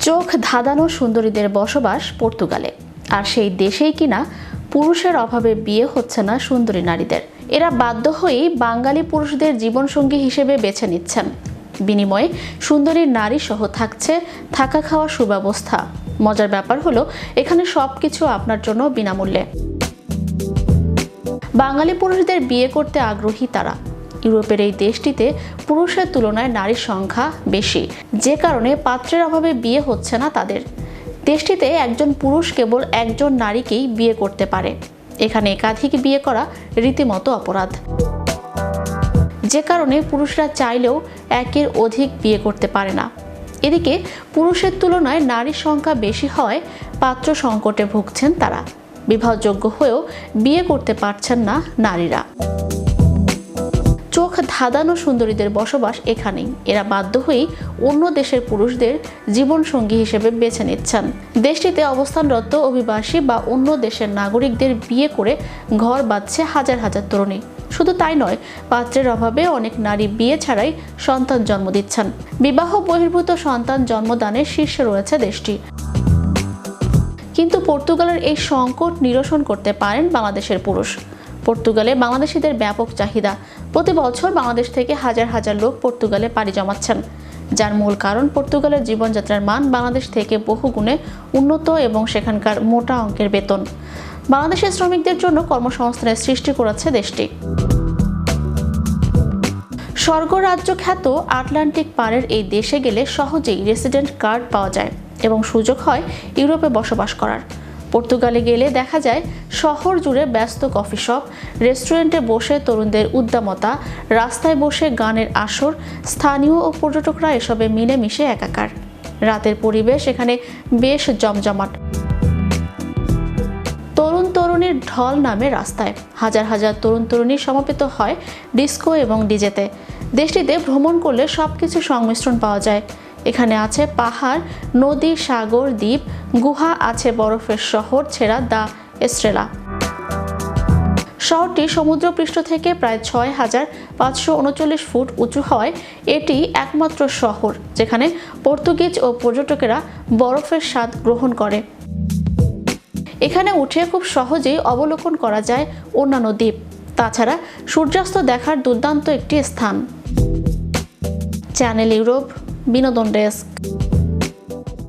চোখ ধাঁধানো সুন্দরীদের বসবাস পর্তুগালে। আর সেই দেশেই কিনা পুরুষের অভাবে বিয়ে হচ্ছে না সুন্দরী নারীদের। এরা বাধ্য হয়েই বাঙালি পুরুষদের জীবনসঙ্গী হিসেবে বেছে নিচ্ছেন। বিনিময়ে সুন্দরী নারী সহ থাকছে থাকা খাওয়ার সুব্যবস্থা। মজার ব্যাপার হলো, এখানে সবকিছু আপনার জন্য বিনামূল্যে। বাঙালি পুরুষদের বিয়ে করতে আগ্রহী তারা। ইউরোপের এই দেশটিতে পুরুষের তুলনায় নারীর সংখ্যা বেশি। যে কারণে পাত্রের অভাবে বিয়ে হচ্ছে না তাদের। দেশটিতে একজন পুরুষ কেবল একজন নারীকেই বিয়ে করতে পারে। এখানে একাধিক বিয়ে করা রীতিমতো অপরাধ। যে কারণে পুরুষরা চাইলেও একের অধিক বিয়ে করতে পারে না। এদিকে পুরুষের তুলনায় নারীর সংখ্যা বেশি হয় পাত্র সংকটে ভুগছেন তারা। বিবাহযোগ্য হয়েও বিয়ে করতে পারছেন না নারীরা। ধাঁধানো সুন্দরীদের বসবাস এখানেই। এরা বাধ্য হয়েই অন্য দেশের পুরুষদের জীবনসঙ্গী হিসেবে বেছে নিচ্ছেন। দেশটিতে অবস্থানরত অভিবাসী বা অন্য দেশের নাগরিকদের বিয়ে করে ঘর বাঁধছে হাজার হাজার তরুণী। শুধু তাই নয়, পাত্রের অভাবে অনেক নারী বিয়ে ছাড়াই সন্তান জন্ম দিচ্ছেন। বিবাহ বহির্ভূত সন্তান জন্মদানের শীর্ষে রয়েছে দেশটি। কিন্তু পর্তুগালের এই সংকট নিরসন করতে পারেন বাংলাদেশের পুরুষ। পর্তুগালে বাংলাদেশিদের ব্যাপক চাহিদা। প্রতি বছর বাংলাদেশ থেকে হাজার হাজার লোক পর্তুগালে পাড়ি জমাচ্ছেন। যার মূল কারণ পর্তুগালের জীবনযাত্রার মান বাংলাদেশ থেকে বহু গুণে উন্নত এবং সেখানকার মোটা অঙ্কের বেতন। বাংলাদেশের শ্রমিকদের জন্য কর্মসংস্থানের সৃষ্টি করেছে দেশটি। স্বর্গরাজ্য খ্যাত আটলান্টিক পারের এই দেশে গেলে সহজেই রেসিডেন্ট কার্ড পাওয়া যায় এবং সুযোগ হয় ইউরোপে বসবাস করার। পর্তুগালে গেলে দেখা যায় শহর জুড়ে ব্যস্ত কফি শপ, রেস্টুরেন্টে বসে তরুণদের উদ্দামতা, রাস্তায় বসে গানের আসর, স্থানীয় ও পর্যটকরা এসবে মিলেমিশে একাকার। রাতের পরিবেশ এখানে বেশ জমজমাট। তরুণ তরুণীর ঢল নামে রাস্তায়। হাজার হাজার তরুণ তরুণী সমবেত হয় ডিস্কো এবং ডিজেতে। দেশটিতে ভ্রমণ করলে সব কিছু সংমিশ্রণ পাওয়া যায়। এখানে আছে পাহাড়, নদী, সাগর, দ্বীপ, গুহা আছে বরফের শহর, ছেড়া দা এস্ট্রেলা শহরটি সমুদ্রপৃষ্ঠ থেকে প্রায় ছয় হাজার পাঁচশো উনচল্লিশ ফুট উঁচু হওয়ায় এটি একমাত্র শহর যেখানে পর্তুগিজ ও পর্যটকেরা বরফের স্বাদ গ্রহণ করে। এখানে উঠে খুব সহজেই অবলোকন করা যায় অন্যান্য দ্বীপ। তাছাড়া সূর্যাস্ত দেখার দুর্দান্ত একটি স্থান। চ্যানেল ইউরোপ বিনোদন ডেস্ক